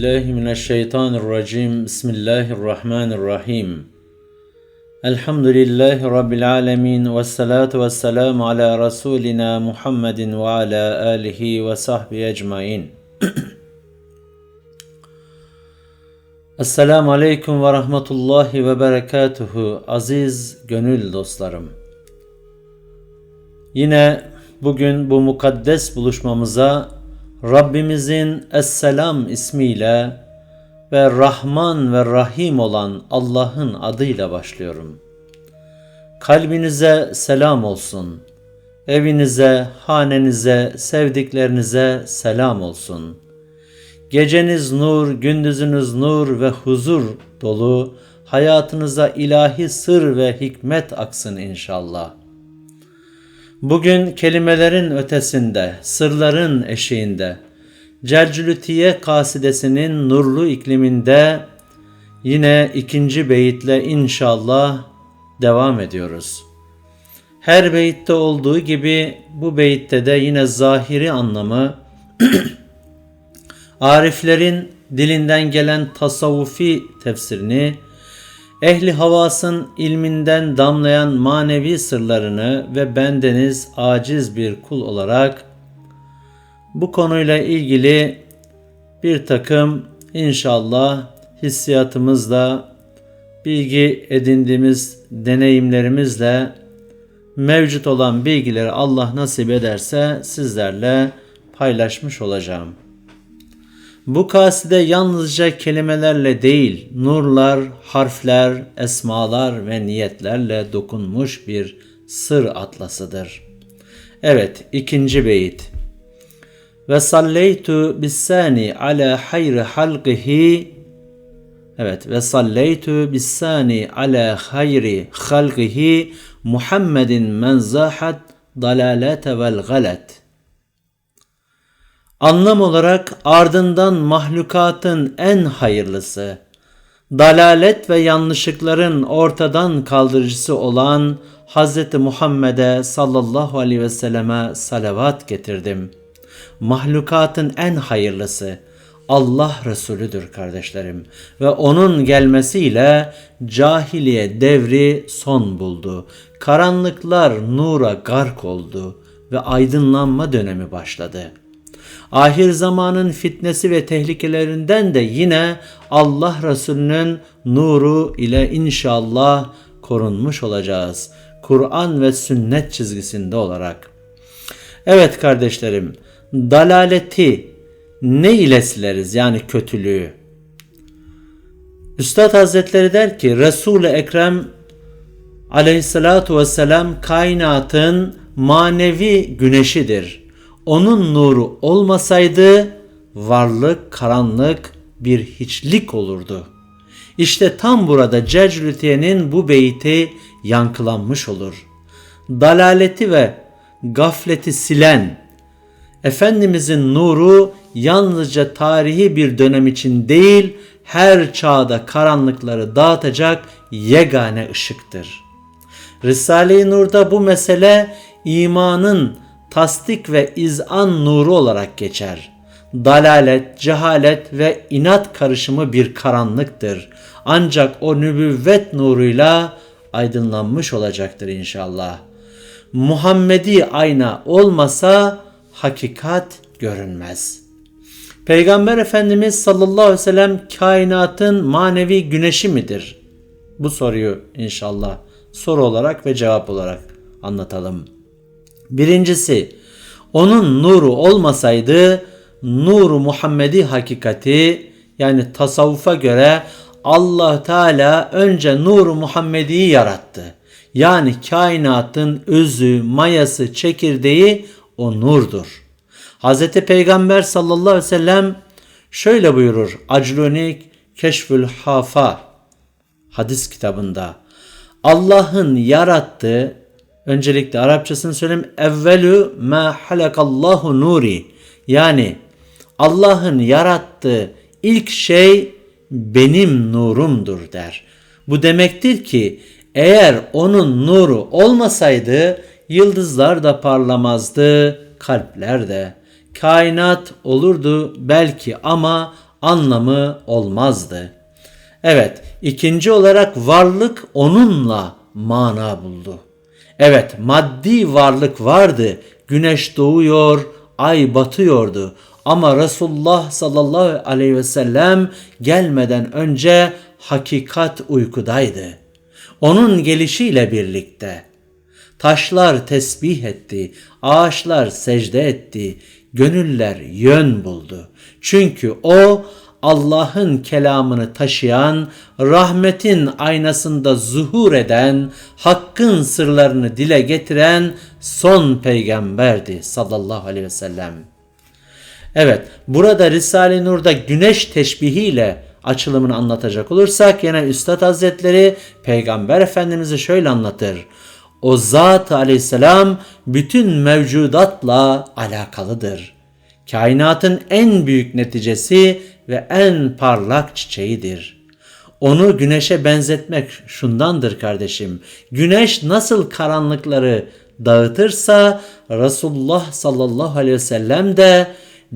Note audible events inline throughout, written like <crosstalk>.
Billahi mineşşeytanirracim. Bismillahirrahmanirrahim. Elhamdülillahi rabbil alamin ve salatu vesselamu ala rasulina Muhammedin ve ala alihi ve sahbihi ecmaîn. <clears throat> Esselamu aleyküm ve rahmetullahi ve berekatuhu aziz gönül dostlarım. Yine bugün bu mukaddes buluşmamıza Rabbimizin Esselam ismiyle ve Rahman ve Rahim olan Allah'ın adıyla başlıyorum. Kalbinize selam olsun. Evinize, hanenize, sevdiklerinize selam olsun. Geceniz nur, gündüzünüz nur ve huzur dolu, hayatınıza ilahi sır ve hikmet aksın inşallah. Bugün kelimelerin ötesinde, sırların eşiğinde, Celcülütiye kasidesinin nurlu ikliminde yine ikinci beyitle inşallah devam ediyoruz. Her beyitte olduğu gibi bu beyitte de yine zahiri anlamı <clears throat> Ariflerin dilinden gelen tasavvufi tefsirini Ehli havasın ilminden damlayan manevi sırlarını ve bendeniz aciz bir kul olarak bu konuyla ilgili bir takım inşallah hissiyatımızla, bilgi edindiğimiz deneyimlerimizle mevcut olan bilgileri Allah nasip ederse sizlerle paylaşmış olacağım. Bu kaside yalnızca kelimelerle değil, nurlar, harfler, esmalar ve niyetlerle dokunmuş bir sır atlasıdır. Evet, ikinci beyit. Ve salleytu bisani ala hayri halqihi Evet ve salleytu bisani ala hayri halqihi Muhammedin men zahat dalalete vel galet. Anlam olarak ardından mahlukatın en hayırlısı, dalalet ve yanlışlıkların ortadan kaldırıcısı olan Hz. Muhammed'e sallallahu aleyhi ve selleme salavat getirdim. Mahlukatın en hayırlısı Allah Resulüdür kardeşlerim ve onun gelmesiyle cahiliye devri son buldu. Karanlıklar nura gark oldu ve aydınlanma dönemi başladı.'' Ahir zamanın fitnesi ve tehlikelerinden de yine Allah Resulü'nün nuru ile inşallah korunmuş olacağız. Kur'an ve sünnet çizgisinde olarak. Evet kardeşlerim, dalaleti ne ile sileriz yani kötülüğü? Üstad Hazretleri der ki Resul-i Ekrem aleyhissalatu vesselam kainatın manevi güneşidir onun nuru olmasaydı varlık, karanlık bir hiçlik olurdu. İşte tam burada Ceclütiye'nin bu beyti yankılanmış olur. Dalaleti ve gafleti silen Efendimizin nuru yalnızca tarihi bir dönem için değil, her çağda karanlıkları dağıtacak yegane ışıktır. Risale-i Nur'da bu mesele imanın tasdik ve izan nuru olarak geçer. Dalalet, cehalet ve inat karışımı bir karanlıktır. Ancak o nübüvvet nuruyla aydınlanmış olacaktır inşallah. Muhammedi ayna olmasa hakikat görünmez. Peygamber Efendimiz sallallahu aleyhi ve sellem kainatın manevi güneşi midir? Bu soruyu inşallah soru olarak ve cevap olarak anlatalım. Birincisi onun nuru olmasaydı nuru Muhammedi hakikati yani tasavvufa göre Allah Teala önce nuru Muhammedi'yi yarattı. Yani kainatın özü, mayası, çekirdeği o nurdur. Hz. Peygamber sallallahu aleyhi ve sellem şöyle buyurur Aclunik Keşfül Hafa hadis kitabında. Allah'ın yarattığı Öncelikle Arapçasını söyleyeyim. Evvelü ma halakallahu nuri. Yani Allah'ın yarattığı ilk şey benim nurumdur der. Bu demektir ki eğer onun nuru olmasaydı yıldızlar da parlamazdı, kalpler de. Kainat olurdu belki ama anlamı olmazdı. Evet, ikinci olarak varlık onunla mana buldu. Evet, maddi varlık vardı. Güneş doğuyor, ay batıyordu. Ama Resulullah sallallahu aleyhi ve sellem gelmeden önce hakikat uykudaydı. Onun gelişiyle birlikte taşlar tesbih etti, ağaçlar secde etti, gönüller yön buldu. Çünkü o Allah'ın kelamını taşıyan, rahmetin aynasında zuhur eden, hakkın sırlarını dile getiren son peygamberdi sallallahu aleyhi ve sellem. Evet, burada Risale-i Nur'da güneş teşbihiyle açılımını anlatacak olursak yine Üstad Hazretleri Peygamber Efendimiz'i şöyle anlatır. O zat aleyhisselam bütün mevcudatla alakalıdır. Kainatın en büyük neticesi ve en parlak çiçeğidir. Onu güneşe benzetmek şundandır kardeşim. Güneş nasıl karanlıkları dağıtırsa Resulullah sallallahu aleyhi ve sellem de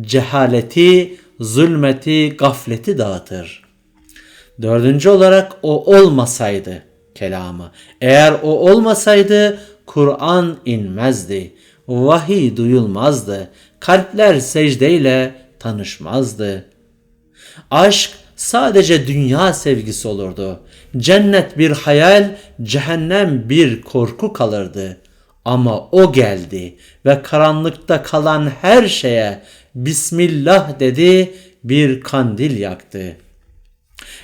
cehaleti, zulmeti, gafleti dağıtır. Dördüncü olarak o olmasaydı kelamı. Eğer o olmasaydı Kur'an inmezdi. Vahiy duyulmazdı. Kalpler secdeyle tanışmazdı. Aşk sadece dünya sevgisi olurdu. Cennet bir hayal, cehennem bir korku kalırdı. Ama o geldi ve karanlıkta kalan her şeye Bismillah dedi, bir kandil yaktı.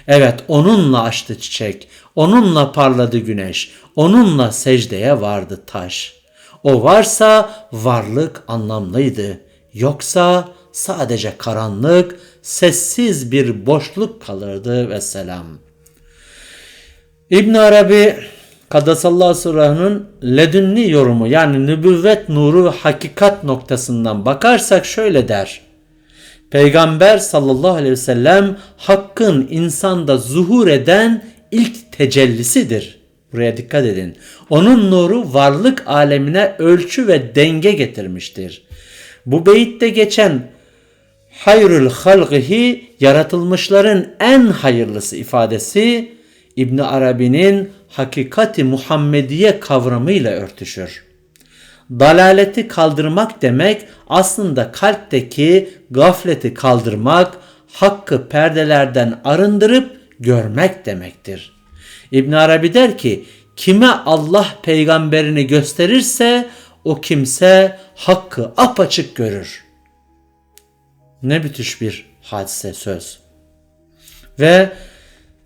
Evet onunla açtı çiçek, onunla parladı güneş, onunla secdeye vardı taş. O varsa varlık anlamlıydı. Yoksa sadece karanlık, sessiz bir boşluk kalırdı ve selam. İbn Arabi Kadasallahu Sırrah'ın ledünni yorumu yani nübüvvet nuru ve hakikat noktasından bakarsak şöyle der. Peygamber sallallahu aleyhi ve sellem hakkın insanda zuhur eden ilk tecellisidir. Buraya dikkat edin. Onun nuru varlık alemine ölçü ve denge getirmiştir. Bu beyitte geçen hayrul halgihi yaratılmışların en hayırlısı ifadesi İbn Arabi'nin hakikati Muhammediye kavramıyla örtüşür. Dalaleti kaldırmak demek aslında kalpteki gafleti kaldırmak, hakkı perdelerden arındırıp görmek demektir. İbn Arabi der ki, kime Allah peygamberini gösterirse o kimse hakkı apaçık görür. Ne müthiş bir hadise söz. Ve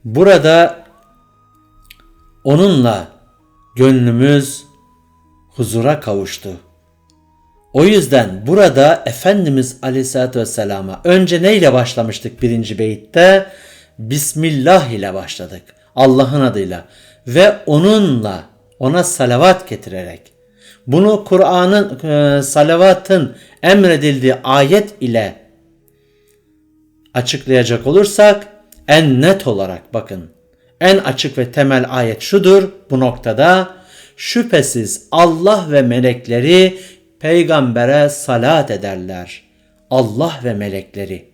burada onunla gönlümüz huzura kavuştu. O yüzden burada Efendimiz Aleyhisselatü Vesselam'a önce neyle başlamıştık birinci beyitte? Bismillah ile başladık. Allah'ın adıyla ve onunla ona salavat getirerek bunu Kur'an'ın e, salavatın emredildiği ayet ile açıklayacak olursak en net olarak bakın en açık ve temel ayet şudur bu noktada şüphesiz Allah ve melekleri peygambere salat ederler. Allah ve melekleri.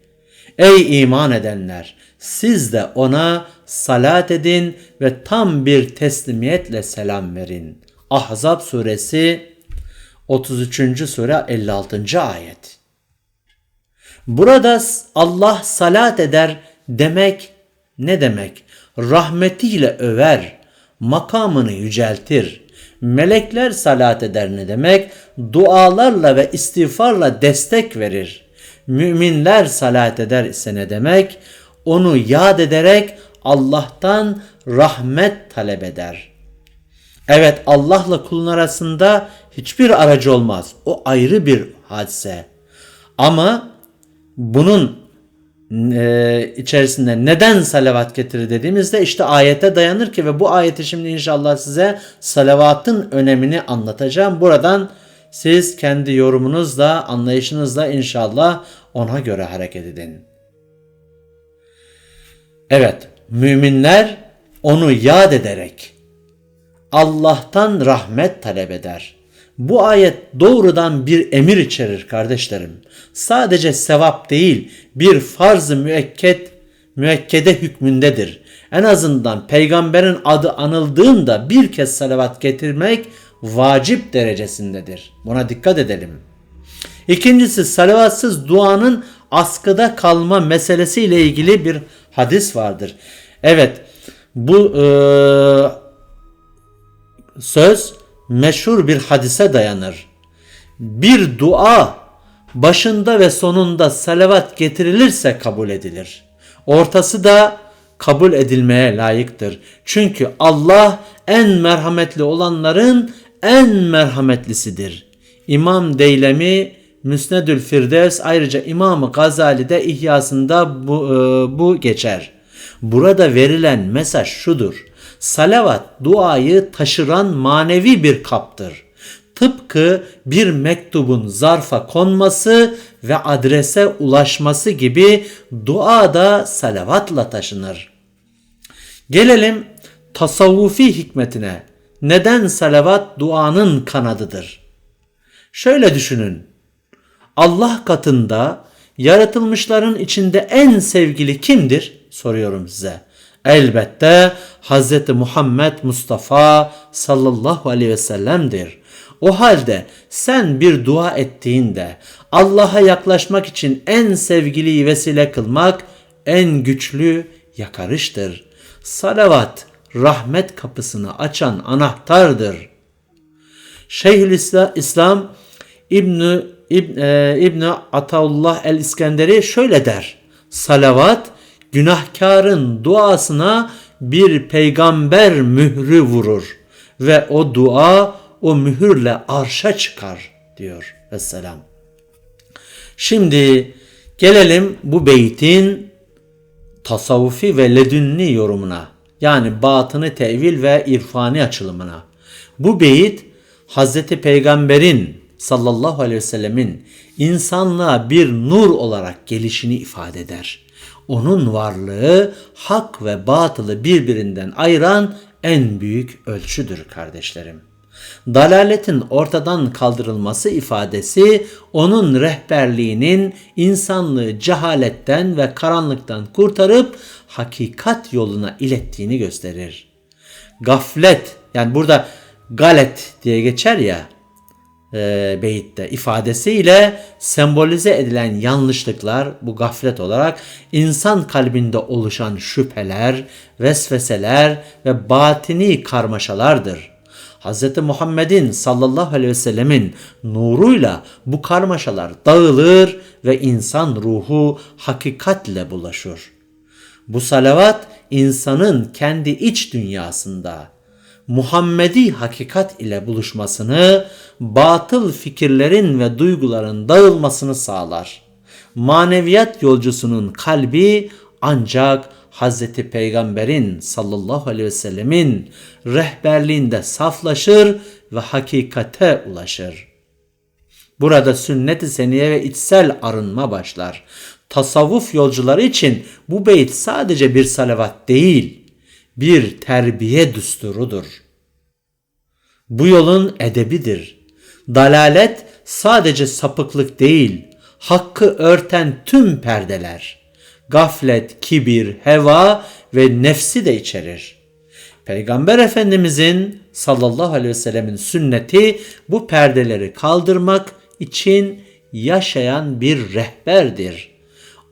Ey iman edenler siz de ona salat edin ve tam bir teslimiyetle selam verin. Ahzab suresi 33. sure 56. ayet. Burada Allah salat eder demek ne demek? Rahmetiyle över, makamını yüceltir. Melekler salat eder ne demek? Dualarla ve istiğfarla destek verir. Müminler salat eder ise ne demek? Onu yad ederek Allah'tan rahmet talep eder. Evet Allah'la kulun arasında hiçbir aracı olmaz. O ayrı bir hadise. Ama bunun e, içerisinde neden salavat getirir dediğimizde işte ayete dayanır ki ve bu ayeti şimdi inşallah size salavatın önemini anlatacağım. Buradan siz kendi yorumunuzla, anlayışınızla inşallah ona göre hareket edin. Evet, müminler onu yad ederek Allah'tan rahmet talep eder. Bu ayet doğrudan bir emir içerir kardeşlerim. Sadece sevap değil, bir farz-ı müekket, müekkede hükmündedir. En azından peygamberin adı anıldığında bir kez salavat getirmek vacip derecesindedir. Buna dikkat edelim. İkincisi salavatsız duanın askıda kalma meselesiyle ilgili bir hadis vardır. Evet bu e, söz meşhur bir hadise dayanır. Bir dua başında ve sonunda salavat getirilirse kabul edilir. Ortası da kabul edilmeye layıktır. Çünkü Allah en merhametli olanların en merhametlisidir. İmam Deylemi Müsnedül Firdevs ayrıca İmam-ı Gazali'de İhyasında bu, e, bu geçer. Burada verilen mesaj şudur. Salavat duayı taşıran manevi bir kaptır. Tıpkı bir mektubun zarfa konması ve adrese ulaşması gibi dua da salavatla taşınır. Gelelim tasavvufi hikmetine. Neden salavat duanın kanadıdır? Şöyle düşünün. Allah katında yaratılmışların içinde en sevgili kimdir? Soruyorum size. Elbette Hz. Muhammed Mustafa sallallahu aleyhi ve sellem'dir. O halde sen bir dua ettiğinde Allah'a yaklaşmak için en sevgiliyi vesile kılmak en güçlü yakarıştır. Salavat rahmet kapısını açan anahtardır. Şeyhülislam İslam İbn İbn, e, İbn Ataullah el İskenderi şöyle der. Salavat günahkarın duasına bir peygamber mührü vurur ve o dua o mühürle arşa çıkar diyor Vesselam. Şimdi gelelim bu beytin tasavvufi ve ledünni yorumuna. Yani batını tevil ve irfani açılımına. Bu beyit Hazreti Peygamber'in sallallahu aleyhi ve sellemin insanlığa bir nur olarak gelişini ifade eder. Onun varlığı hak ve batılı birbirinden ayıran en büyük ölçüdür kardeşlerim. Dalaletin ortadan kaldırılması ifadesi onun rehberliğinin insanlığı cehaletten ve karanlıktan kurtarıp hakikat yoluna ilettiğini gösterir. Gaflet yani burada galet diye geçer ya e, beyitte ifadesiyle sembolize edilen yanlışlıklar bu gaflet olarak insan kalbinde oluşan şüpheler, vesveseler ve batini karmaşalardır. Hz. Muhammed'in sallallahu aleyhi ve sellemin nuruyla bu karmaşalar dağılır ve insan ruhu hakikatle bulaşır. Bu salavat insanın kendi iç dünyasında Muhammedi hakikat ile buluşmasını, batıl fikirlerin ve duyguların dağılmasını sağlar. Maneviyat yolcusunun kalbi ancak Hazreti Peygamber'in sallallahu aleyhi ve sellemin rehberliğinde saflaşır ve hakikate ulaşır. Burada sünnet-i seniye ve içsel arınma başlar. Tasavvuf yolcuları için bu beyt sadece bir salavat değil, bir terbiye düsturudur. Bu yolun edebidir. Dalalet sadece sapıklık değil, hakkı örten tüm perdeler.'' gaflet, kibir, heva ve nefsi de içerir. Peygamber Efendimizin sallallahu aleyhi ve sellemin sünneti bu perdeleri kaldırmak için yaşayan bir rehberdir.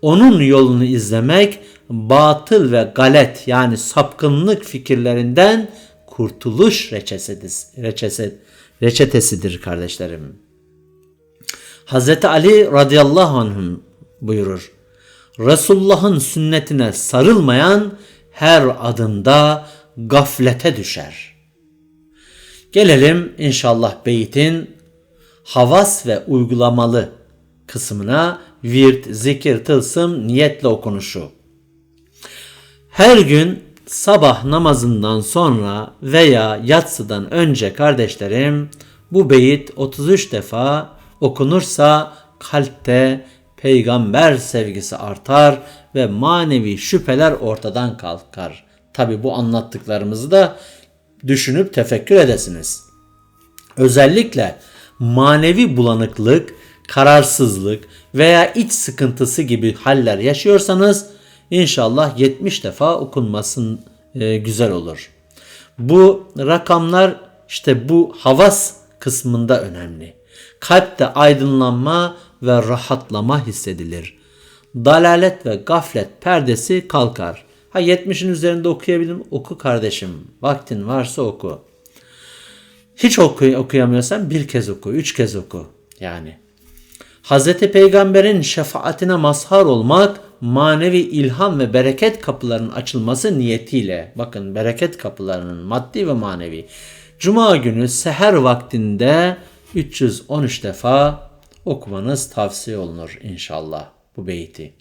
Onun yolunu izlemek batıl ve galet yani sapkınlık fikirlerinden kurtuluş reçesidir, reçetesidir kardeşlerim. Hazreti Ali radıyallahu anh buyurur. Resulullah'ın sünnetine sarılmayan her adımda gaflete düşer. Gelelim inşallah beytin havas ve uygulamalı kısmına virt, zikir, tılsım, niyetle okunuşu. Her gün sabah namazından sonra veya yatsıdan önce kardeşlerim bu beyit 33 defa okunursa kalpte peygamber sevgisi artar ve manevi şüpheler ortadan kalkar. Tabi bu anlattıklarımızı da düşünüp tefekkür edesiniz. Özellikle manevi bulanıklık, kararsızlık veya iç sıkıntısı gibi haller yaşıyorsanız inşallah 70 defa okunmasın e, güzel olur. Bu rakamlar işte bu havas kısmında önemli. Kalpte aydınlanma ve rahatlama hissedilir. Dalalet ve gaflet perdesi kalkar. Ha 70'in üzerinde okuyabilirim. Oku kardeşim. Vaktin varsa oku. Hiç oku okuyamıyorsan bir kez oku, üç kez oku. Yani. Hz. Peygamber'in şefaatine mazhar olmak manevi ilham ve bereket kapılarının açılması niyetiyle. Bakın bereket kapılarının maddi ve manevi. Cuma günü seher vaktinde 313 defa okumanız tavsiye olunur inşallah bu beyti.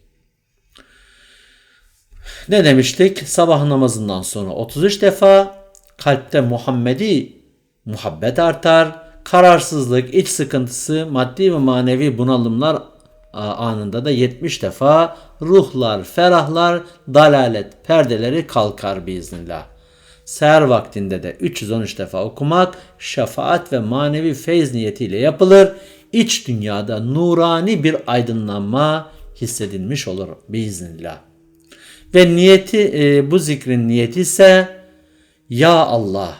Ne demiştik? Sabah namazından sonra 33 defa kalpte Muhammedi muhabbet artar. Kararsızlık, iç sıkıntısı, maddi ve manevi bunalımlar anında da 70 defa ruhlar, ferahlar, dalalet perdeleri kalkar biiznillah. Seher vaktinde de 313 defa okumak şefaat ve manevi feyz niyetiyle yapılır. İç dünyada nurani bir aydınlanma hissedilmiş olur biiznillah. Ve niyeti e, bu zikrin niyeti ise Ya Allah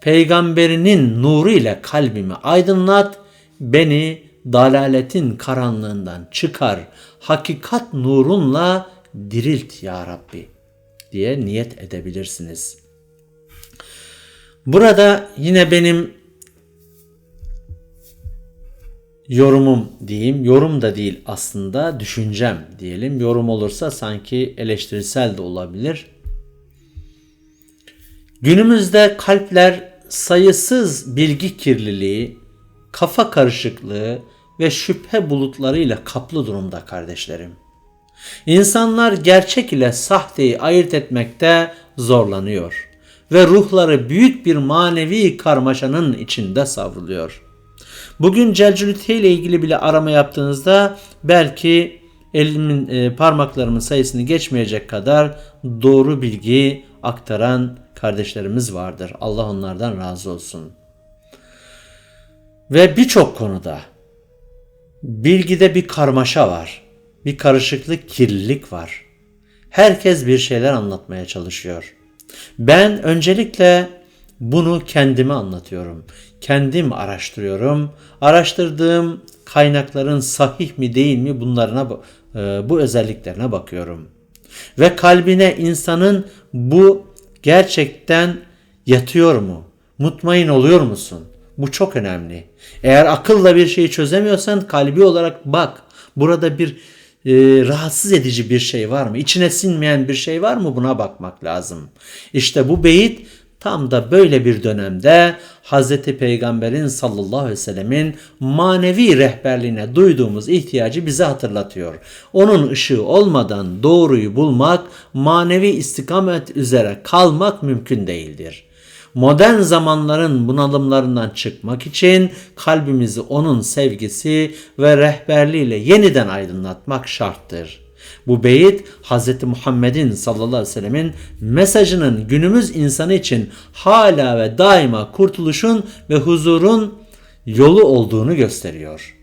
peygamberinin nuru ile kalbimi aydınlat, beni dalaletin karanlığından çıkar, hakikat nurunla dirilt ya Rabbi diye niyet edebilirsiniz. Burada yine benim yorumum diyeyim. Yorum da değil aslında düşüncem diyelim. Yorum olursa sanki eleştirisel de olabilir. Günümüzde kalpler sayısız bilgi kirliliği, kafa karışıklığı ve şüphe bulutlarıyla kaplı durumda kardeşlerim. İnsanlar gerçek ile sahteyi ayırt etmekte zorlanıyor ve ruhları büyük bir manevi karmaşanın içinde savruluyor. Bugün Celcülüte ile ilgili bile arama yaptığınızda belki elimin e, parmaklarımın sayısını geçmeyecek kadar doğru bilgi aktaran kardeşlerimiz vardır. Allah onlardan razı olsun. Ve birçok konuda bilgide bir karmaşa var. Bir karışıklık, kirlilik var. Herkes bir şeyler anlatmaya çalışıyor. Ben öncelikle bunu kendime anlatıyorum. Kendim araştırıyorum. Araştırdığım kaynakların sahih mi değil mi bunlarına e, bu özelliklerine bakıyorum. Ve kalbine insanın bu gerçekten yatıyor mu? Mutmain oluyor musun? Bu çok önemli. Eğer akılla bir şeyi çözemiyorsan kalbi olarak bak. Burada bir e, rahatsız edici bir şey var mı? İçine sinmeyen bir şey var mı? Buna bakmak lazım. İşte bu beyit tam da böyle bir dönemde Hz. Peygamber'in sallallahu aleyhi ve sellemin manevi rehberliğine duyduğumuz ihtiyacı bize hatırlatıyor. Onun ışığı olmadan doğruyu bulmak, manevi istikamet üzere kalmak mümkün değildir. Modern zamanların bunalımlarından çıkmak için kalbimizi onun sevgisi ve rehberliğiyle yeniden aydınlatmak şarttır. Bu beyit Hz. Muhammed'in sallallahu aleyhi ve sellemin mesajının günümüz insanı için hala ve daima kurtuluşun ve huzurun yolu olduğunu gösteriyor.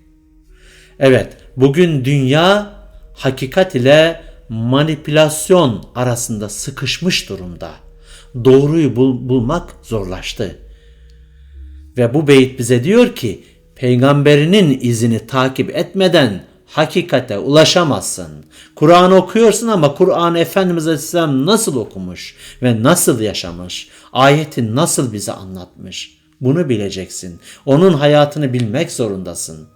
Evet, bugün dünya hakikat ile manipülasyon arasında sıkışmış durumda. Doğruyu bul bulmak zorlaştı. Ve bu beyit bize diyor ki peygamberinin izini takip etmeden hakikate ulaşamazsın. Kur'an okuyorsun ama Kur'an Efendimiz Aleyhisselam nasıl okumuş ve nasıl yaşamış, ayeti nasıl bize anlatmış bunu bileceksin. Onun hayatını bilmek zorundasın.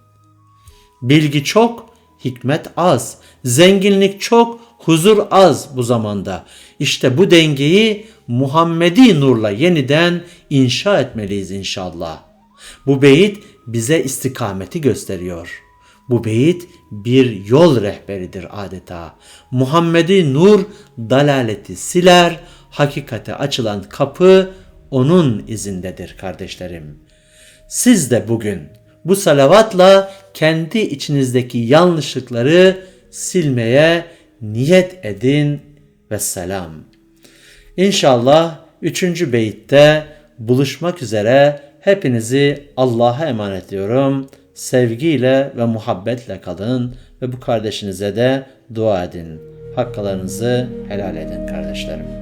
Bilgi çok, hikmet az. Zenginlik çok, huzur az bu zamanda. İşte bu dengeyi Muhammedi nurla yeniden inşa etmeliyiz inşallah. Bu beyit bize istikameti gösteriyor.'' Bu beyit bir yol rehberidir adeta. Muhammed'i nur dalaleti siler, hakikate açılan kapı onun izindedir kardeşlerim. Siz de bugün bu salavatla kendi içinizdeki yanlışlıkları silmeye niyet edin ve selam. İnşallah üçüncü beyitte buluşmak üzere hepinizi Allah'a emanet ediyorum. Sevgiyle ve muhabbetle kalın ve bu kardeşinize de dua edin. Hakkalarınızı helal edin kardeşlerim.